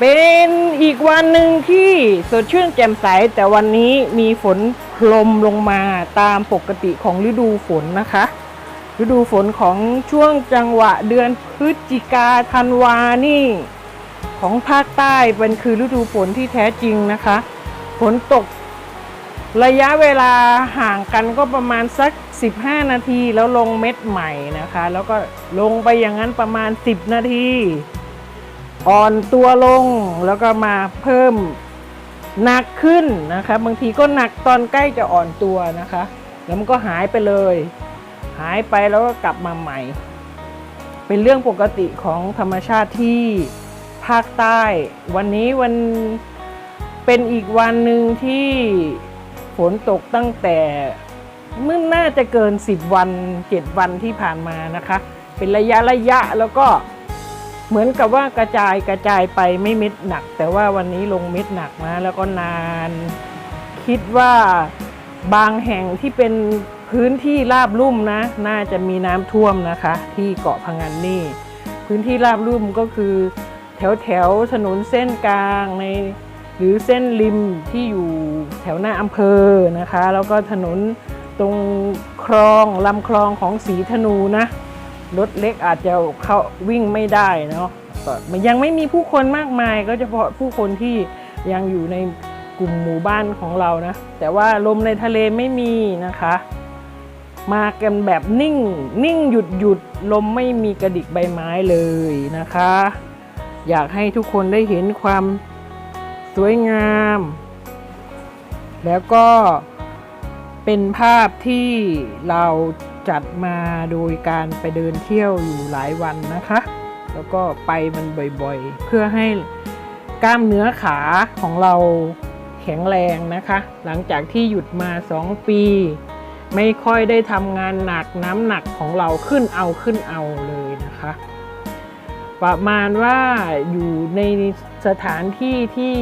เป็นอีกวันหนึ่งที่สดชื่นแจ่มใส แต่วันนี้มีฝนโพลมลงมาตามปกติของฤดูฝนนะคะ ฤดูฝนของช่วงจังหวะเดือนพฤศจิกาธันวานี่ ของภาคใต้เป็นคือฤดูฝนที่แท้จริงนะคะ ฝนตกระยะเวลาห่างกันก็ประมาณสัก 15 นาทีแล้วลงเม็ดใหม่นะคะ แล้วก็ลงไปอย่างนั้นประมาณ 10 นาที อ่อนตัวลงแล้วก็มาเพิ่มหนักขึ้นนะคะ บางทีก็หนักตอนใกล้จะอ่อนตัวนะคะ แล้วมันก็หายไปเลย หายไปแล้วก็กลับมาใหม่ เป็นเรื่องปกติของธรรมชาติที่ภาคใต้ วันนี้วันเป็นอีกวันหนึ่งที่ฝนตกตั้งแต่เมื่อน่าจะเกิน 10 วัน 7 วันที่ผ่านมานะคะ เป็นระยะระยะแล้วก็ เหมือนกับว่ากระจายกระจายไปไม่เม็ดหนัก แต่ว่าวันนี้ลงเม็ดหนักนะแล้วก็นาน คิดว่าบางแห่งที่เป็นพื้นที่ราบลุ่มนะ น่าจะมีน้ำท่วมนะคะ ที่เกาะพังงานนี่ พื้นที่ราบลุ่มก็คือ แถวแถวถนนเส้นกลางใน หรือเส้นริมที่อยู่แถวหน้าอำเภอนะคะ แล้วก็ถนนตรงคลองลำคลองของสีธนูนะ รถเล็กอาจจะเข้าวิ่งไม่ได้เนาะมันยังไม่มีผู้คนมากมาย ก็เฉพาะผู้คนที่ยังอยู่ในกลุ่มหมู่บ้านของเรานะ แต่ว่าลมในทะเลไม่มีนะคะ มากันแบบนิ่ง นิ่งหยุดหยุดลมไม่มีกระดิกใบไม้เลยนะคะ อยากให้ทุกคนได้เห็นความสวยงาม แล้วก็เป็นภาพที่เรา จัดมาโดยการไปเดินเที่ยวอยู่หลายวันนะคะ แล้วก็ไปมันบ่อยๆ เพื่อให้กล้ามเนื้อขาของเราแข็งแรงนะคะ หลังจากที่หยุดมา 2 ปี ไม่ค่อยได้ทำงานหนักน้ำหนักของเราขึ้นเอาขึ้นเอาเลยนะคะ ประมาณว่าอยู่ในสถานที่ที่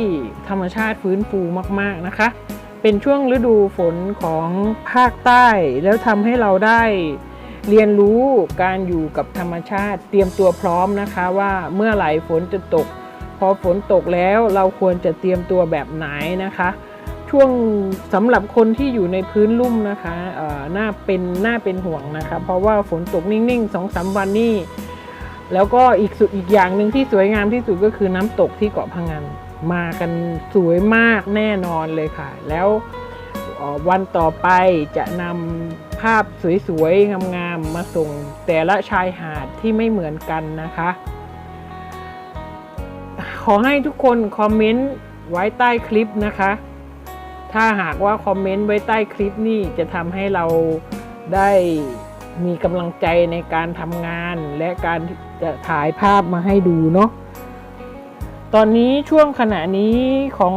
ธรรมชาติฟื้นฟูมากๆนะคะ เป็นช่วงฤดูฝนของภาคใต้ แล้วทำให้เราได้เรียนรู้การอยู่กับธรรมชาติเตรียมตัวพร้อมนะคะว่าเมื่อไหร่ฝนจะตก พอฝนตกแล้วเราควรจะเตรียมตัวแบบไหนนะคะ ช่วงสำหรับคนที่อยู่ในพื้นลุ่มนะคะเอ่อน่าเป็นน่าเป็นห่วงนะคะ เพราะว่าฝนตกนิ่งๆสองสามวันนี่แล้วก็อีกสุดอีกอย่างหนึ่งที่สวยงามที่สุดก็คือน้ำตกที่เกาะพังงาน มากันสวยมากแน่นอนเลยค่ะ แล้ววันต่อไปจะนำภาพสวยๆงามๆมาส่งแต่ละชายหาดที่ไม่เหมือนกันนะคะ ขอให้ทุกคนคอมเมนต์ไว้ใต้คลิปนะคะ ถ้าหากว่าคอมเมนต์ไว้ใต้คลิปนี่จะทำให้เราได้มีกำลังใจในการทำงานและการจะถ่ายภาพมาให้ดูเนาะ ตอนนี้ช่วงขณะนี้ของ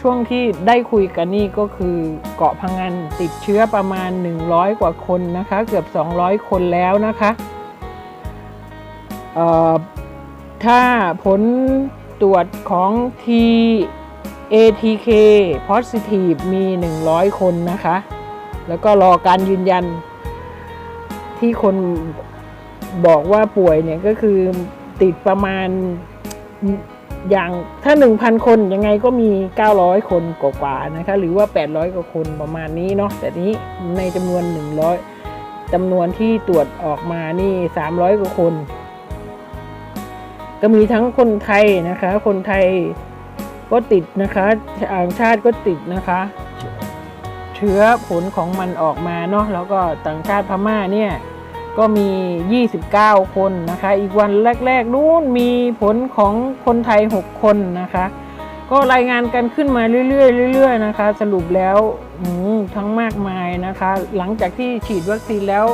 ช่วงที่ได้คุยกันนี่ก็คือเกาะพังงานติดเชื้อประมาณ 100 กว่าคนนะคะ เกือบ 200 คนแล้วนะคะถ้าผลตรวจของ T ATK positive มี 100 คนนะคะ แล้วก็รอการยืนยันที่คนบอกว่าป่วยเนี่ยก็คือติดประมาณ อย่างถ้า 1,000 คนยังไงก็มี 900 คนกว่าๆนะคะหรือว่า 800 กว่าคนประมาณนี้เนาะแต่นี้ในจำนวน 100จำนวนที่ตรวจออกมานี่ 300 กว่าคน ก็มีทั้งคนไทยนะคะ คนไทยก็ติดนะคะต่างชาติก็ติดนะคะ เชื้อผลของมันออกมาเนาะแล้วก็ต่างชาติพม่าเนี่ย ก็มี 29 คนนะคะ อีกวันแรก ๆ นู้นมีผลของคนไทย 6 คนนะคะ ก็รายงานกันขึ้นมาเรื่อยๆเรื่อยๆนะคะ สรุปแล้วทั้งมากมายนะคะ หลังจากที่ฉีดวัคซีนแล้ว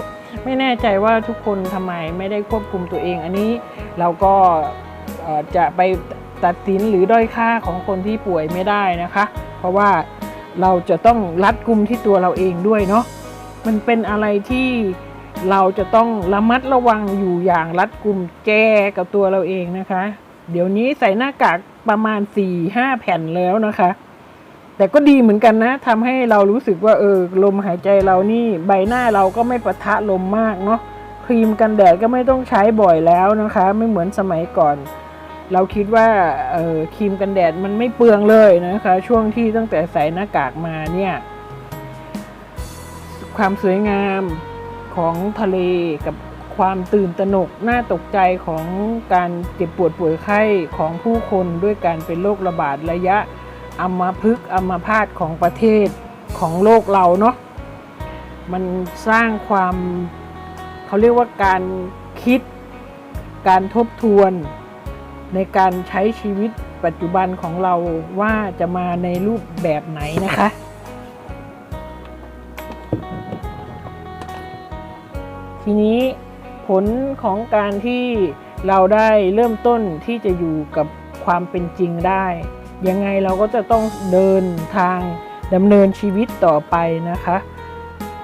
ไม่แน่ใจว่าทุกคนทำไมไม่ได้ควบคุมตัวเอง อันนี้เราก็จะไปตัดสินหรือด้อยค่าของคนที่ป่วยไม่ได้นะคะ เพราะว่าเราจะต้องรัดกุมที่ตัวเราเองด้วยเนาะมันเป็นอะไรที่ เราจะต้องระมัดระวังอยู่อย่างรัดกุมแจกับตัวเราเองนะคะ เดี๋ยวนี้ใส่หน้ากากประมาณ4-5แผ่นแล้วนะคะ แต่ก็ดีเหมือนกันนะทำให้เรารู้สึกว่าเออลมหายใจเรานี่ใบหน้าเราก็ไม่ปะทะลมมากเนาะครีมกันแดดก็ไม่ต้องใช้บ่อยแล้วนะคะ ไม่เหมือนสมัยก่อน เราคิดว่าเออครีมกันแดดมันไม่เปลืองเลยนะคะ ช่วงที่ตั้งแต่ใส่หน้ากากมาเนี่ย ความสวยงาม ของทะเลกับความตื่นตระหนกน่าตกใจของการเจ็บปวดป่วยไข้ของผู้คนด้วยการเป็นโรคระบาดระยะอัมพฤกษ์อัมพาตของประเทศของโลกเราเนาะมันสร้างความเขาเรียกว่าการคิด การทบทวน ในการใช้ชีวิตปัจจุบันของเราว่าจะมาในรูปแบบไหนนะคะ ทีนี้ผลของการที่เราได้เริ่มต้นที่จะอยู่กับความเป็นจริงได้ ยังไงเราก็จะต้องเดินทางดำเนินชีวิตต่อไปนะคะ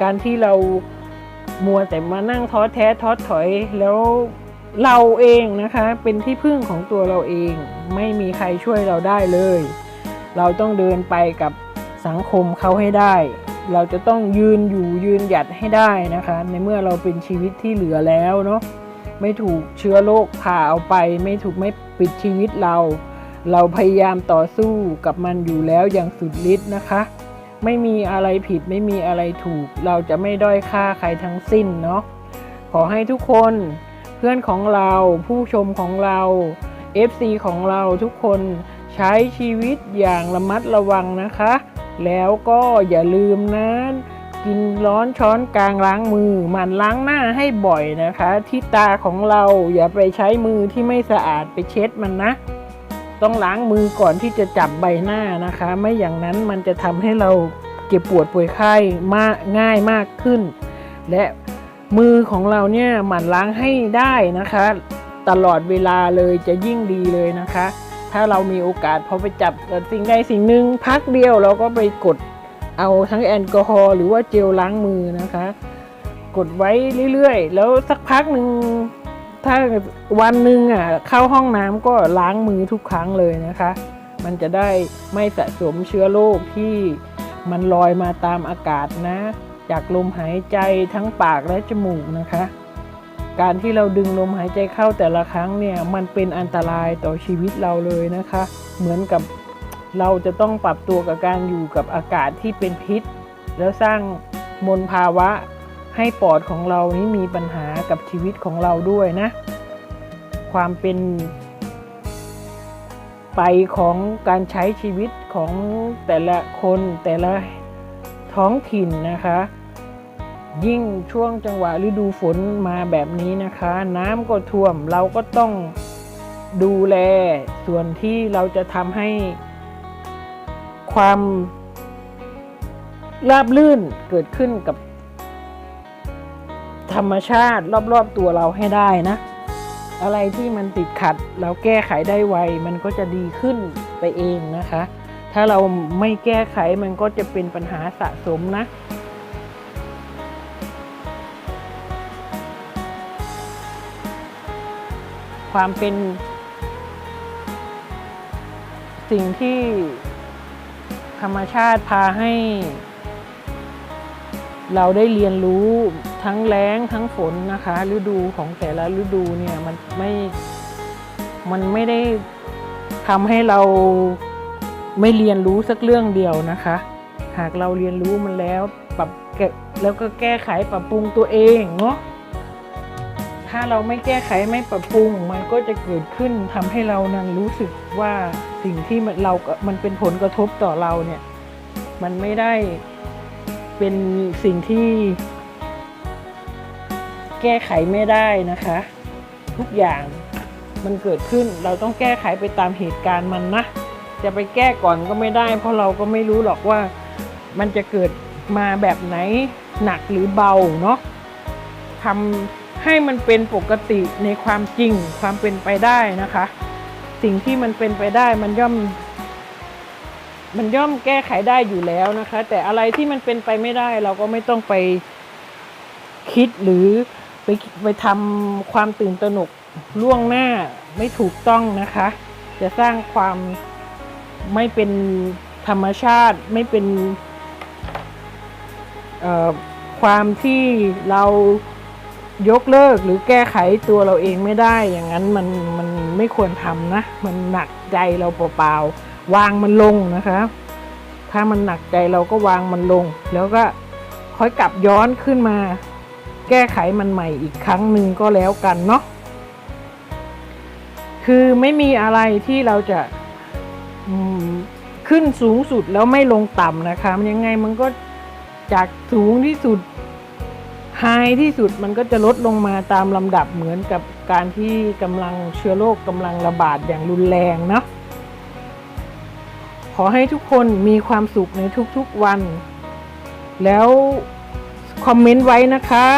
การที่เรามัวแต่มานั่งท้อแท้ท้อถอยแล้วเราเองนะคะเป็นที่พึ่งของตัวเราเอง ไม่มีใครช่วยเราได้เลย เราต้องเดินไปกับสังคมเขาให้ได้ เราจะต้องยืนอยู่ยืนหยัดให้ได้นะคะ ในเมื่อเราเป็นชีวิตที่เหลือแล้วเนาะไม่ถูกเชื้อโรคผ่าเอาไป ไม่ถูกไม่ปิดชีวิตเรา เราพยายามต่อสู้กับมันอยู่แล้วอย่างสุดฤทธิ์นะคะ ไม่มีอะไรผิดไม่มีอะไรถูก เราจะไม่ด้อยค่าใครทั้งสิ้นเนาะขอให้ทุกคนเพื่อนของเราผู้ชมของเรา FC ของเราทุกคนใช้ชีวิตอย่างระมัดระวังนะคะ แล้วก็อย่าลืมนะกินร้อนช้อนกลางล้างมือหมันล้างหน้าให้บ่อยนะคะ ที่ตาของเราอย่าไปใช้มือที่ไม่สะอาดไปเช็ดมันนะ ต้องล้างมือก่อนที่จะจับใบหน้านะคะ ไม่อย่างนั้นมันจะทำให้เราเจ็บปวดป่วยไข้มากง่ายมากขึ้น และมือของเราเนี่ยหมันล้างให้ได้นะคะ ตลอดเวลาเลยจะยิ่งดีเลยนะคะ ถ้าเรามีโอกาสพอไปจับสิ่งใดสิ่งหนึ่งพักเดียวเราก็ไปกดเอาทั้งแอลกอฮอล์หรือว่าเจลล้างมือนะคะ กดไว้เรื่อยๆ แล้วสักพักหนึ่งถ้าวันหนึ่งอะเข้าห้องน้ำก็ล้างมือทุกครั้งเลยนะคะ มันจะได้ไม่สะสมเชื้อโรคที่มันลอยมาตามอากาศนะ จากลมหายใจทั้งปากและจมูกนะคะ การที่เราดึงลมหายใจเข้าแต่ละครั้งเนี่ยมันเป็นอันตรายต่อชีวิตเราเลยนะคะ เหมือนกับเราจะต้องปรับตัวกับการอยู่กับอากาศที่เป็นพิษ แล้วสร้างมลภาวะให้ปอดของเรานี้มีปัญหากับชีวิตของเราด้วยนะ ความเป็น ไปของการใช้ชีวิตของแต่ละคนแต่ละท้องถิ่นนะคะ ยิ่งช่วงจังหวะฤดูฝนมาแบบนี้นะคะ น้ำก็ท่วมเราก็ต้องดูแลส่วนที่เราจะทำให้ความราบลื่นเกิดขึ้นกับ ธรรมชาติรอบๆตัวเราให้ได้นะ อะไรที่มันติดขัด เราแก้ไขได้ไว มันก็จะดีขึ้นไปเองนะคะ ถ้าเราไม่แก้ไขมันก็จะเป็นปัญหาสะสมนะ ความเป็นสิ่งที่ธรรมชาติพาให้ เราได้เรียนรู้ทั้งแล้งทั้งฝนนะคะ ฤดูของแต่ละฤดูเนี่ยมันไม่มันไม่ได้ทำให้เราไม่เรียนรู้สักเรื่องเดียวนะคะ หากเราเรียนรู้มันแล้วปรับแก้แล้วก็แก้ไขปรับปรุงตัวเองเนาะ ถ้าเราไม่แก้ไขไม่ปรับปรุง มันก็จะเกิดขึ้นทำให้เรานั้นรู้สึกว่าสิ่งที่มันเรา มันเป็นผลกระทบต่อเราเนี่ย มันไม่ได้เป็นสิ่งที่ แก้ไขไม่ได้นะคะ ทุกอย่างมันเกิดขึ้นเราต้องแก้ไขไปตามเหตุการณ์มันนะ จะไปแก้ก่อนก็ไม่ได้ เพราะเราก็ไม่รู้หรอกว่ามันจะเกิดมาแบบไหนหนักหรือเบาเนาะทำ ให้มันเป็นปกติในความจริงความเป็นไปได้นะคะ สิ่งที่มันเป็นไปได้มันย่อม มันย่อมแก้ไขได้อยู่แล้วนะคะ แต่อะไรที่มันเป็นไปไม่ได้ เราก็ไม่ต้องไปคิดหรือไปไปทำความตื่นตระหนกล่วงหน้าไม่ถูกต้องนะคะ จะสร้างความไม่เป็นธรรมชาติไม่เป็นความที่เรา ยกเลิกหรือแก้ไขตัวเราเองไม่ได้ อย่างนั้นมันมันไม่ควรทำนะ มันหนักใจเราเปล่าๆวางมันลงนะคะ ถ้ามันหนักใจเราก็วางมันลง แล้วก็ค่อยกลับย้อนขึ้นมา แก้ไขมันใหม่อีกครั้งหนึ่งก็แล้วกันเนาะคือไม่มีอะไรที่เราจะขึ้นสูงสุดแล้วไม่ลงต่ำนะคะ มันยังไงมันก็จากสูงที่สุด ไฮที่สุดมันก็จะลดลงมาตามลำดับเหมือนกับการที่กำลังเชื้อโรคกำลังระบาดอย่างรุนแรงเนาะขอให้ทุกคนมีความสุขในทุกๆวัน แล้วคอมเมนต์ไว้นะคะ